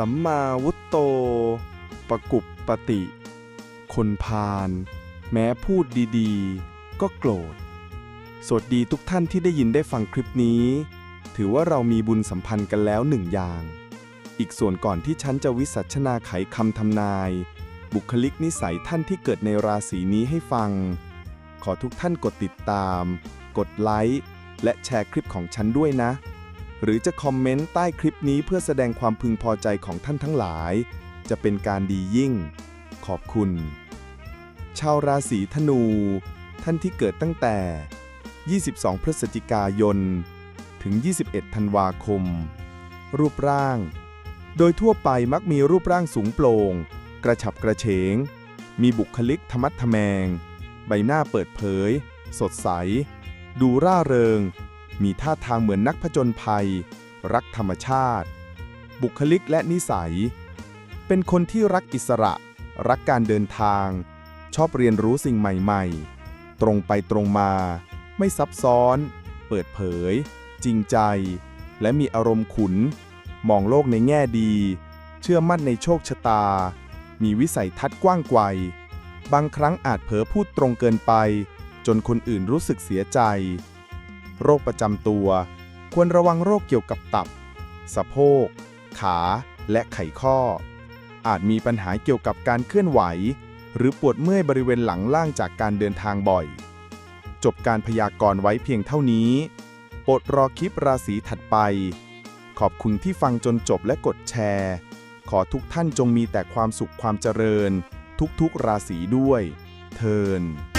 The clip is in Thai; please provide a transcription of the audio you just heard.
สัมมาวุตโต ปกุปปติ คนพาลแม้พูดดีๆ ก็โกรธ สวัสดีทุกท่านที่ได้ยินได้ฟังคลิปนี้ ถือว่าเรามีบุญสัมพันธ์กันแล้วหนึ่งอย่าง อีกส่วนก่อนที่ฉันจะวิสัชนาไขคำทำนาย บุคลิกนิสัยท่านที่เกิดในราศีนี้ให้ฟัง ขอทุกท่านกดติดตาม กดไลค์และแชร์คลิปของฉันด้วยนะ หรือจะคอมเมนต์ใต้คลิปนี้เพื่อแสดงความพึงพอใจของท่านทั้งหลาย จะเป็นการดียิ่ง ขอบคุณ ชาวราศีธนู ท่านที่เกิดตั้งแต่ 22 พฤศจิกายน ถึง 21 ธันวาคม รูปร่าง โดยทั่วไปมักมีรูปร่างสูงโปร่ง กระฉับกระเฉง มีบุคลิกธรรมัดทแมง ใบหน้าเปิดเผย สดใส ดูร่าเริง มีท่าทางเหมือนนักผจญภัย รักธรรมชาติ บุคลิกและนิสัย เป็นคนที่รักอิสระ รักการเดินทาง ชอบเรียนรู้สิ่งใหม่ๆ ตรงไปตรงมา ไม่ซับซ้อน เปิดเผย จริงใจ และมีอารมณ์ขุน มองโลกในแง่ดี เชื่อมั่นในโชคชะตา มีวิสัยทัศน์กว้างไกวบางครั้งอาจเผลอพูดตรงเกินไป จนคนอื่นรู้สึกเสียใจ โรคประจำตัว ควรระวังโรคเกี่ยวกับตับ สะโพก ขา และไขข้อ อาจมีปัญหาเกี่ยวกับการเคลื่อนไหว หรือปวดเมื่อยบริเวณหลังล่างจากการเดินทางบ่อย จบการพยากรณ์ไว้เพียงเท่านี้โปรดรอคลิปราศีถัดไป ขอบคุณที่ฟังจนจบและกดแชร์ ขอทุกท่านจงมีแต่ความสุขความเจริญ ทุกๆราศีด้วย เทิน